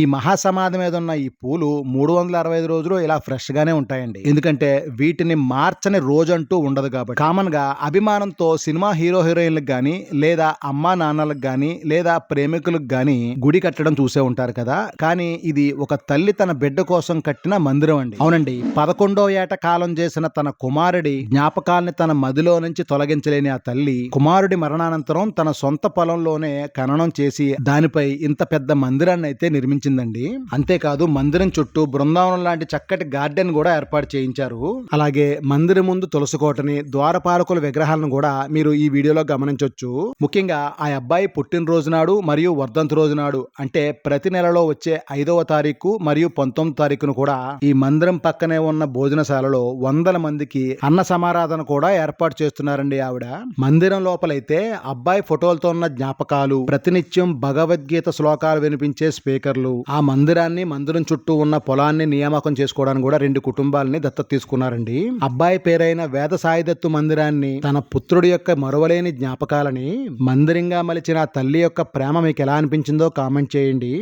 ఈ మహాసమాధి మీద ఉన్న ఈ పూలు మూడు వందల అరవై ఐదు రోజులు ఇలా ఫ్రెష్ గానే ఉంటాయండి. ఎందుకంటే వీటిని మార్చని రోజంటూ ఉండదు కాబట్టి. కామన్గా అభిమానంతో సినిమా హీరో హీరోయిన్లకు గాని లేదా అమ్మా నాన్నలకు గాని లేదా ప్రేమికులకు గాని గుడి కట్టడం చూసే ఉంటారు కదా. కానీ ఇది ఒక తల్లి తన బిడ్డ కోసం కట్టిన మందిరం అండి. అవునండి. పదకొండో ఏట కాలం చేసిన తన కుమారుడి జ్ఞాపకాల్ని తన మదిలో నుంచి తొలగించలేని ఆ తల్లి కుమారుడి మరణానంతరం తన సొంత పొలంలోనే ఖననం చేసి దానిపై ఇంత పెద్ద మందిరాన్ని అయితే ఉంచిందండి అంతేకాదు మందిరం చుట్టూ బృందావనం లాంటి చక్కటి గార్డెన్ కూడా ఏర్పాటు చేయించారు. అలాగే మందిరం ముందు తులసి కోటని ద్వారపాలకుల విగ్రహాలను కూడా మీరు ఈ వీడియోలో గమనించవచ్చు ముఖ్యంగా ఆ అబ్బాయి పుట్టినరోజు నాడు మరియు వర్ధంతి రోజు నాడు అంటే ప్రతి నెలలో వచ్చే ఐదవ తారీఖు మరియు పంతొమ్మిది తారీఖును కూడా ఈ మందిరం పక్కనే ఉన్న భోజనశాలలో వందల మందికి అన్న సమారాధన కూడా ఏర్పాటు చేస్తున్నారండి ఆవిడ. మందిరం లోపలైతే అబ్బాయి ఫోటోలతో ఉన్న జ్ఞాపకాలు ప్రతినిత్యం భగవద్గీత శ్లోకాలు వినిపించే స్పీకర్లు ఆ మందిరాన్ని మందిరం చుట్టూ ఉన్న పొలాన్ని నియామకం చేసుకోవడానికి కూడా రెండు కుటుంబాలని దత్తత తీసుకున్నారండి. అబ్బాయి పేరైన వేద సాయిదత్తు మందిరాన్ని తన పుత్రుడి యొక్క మరువలేని జ్ఞాపకాలని మందిరంగా మలిచిన తల్లి యొక్క ప్రేమ మీకు ఎలా అనిపించిందో కామెంట్ చేయండి.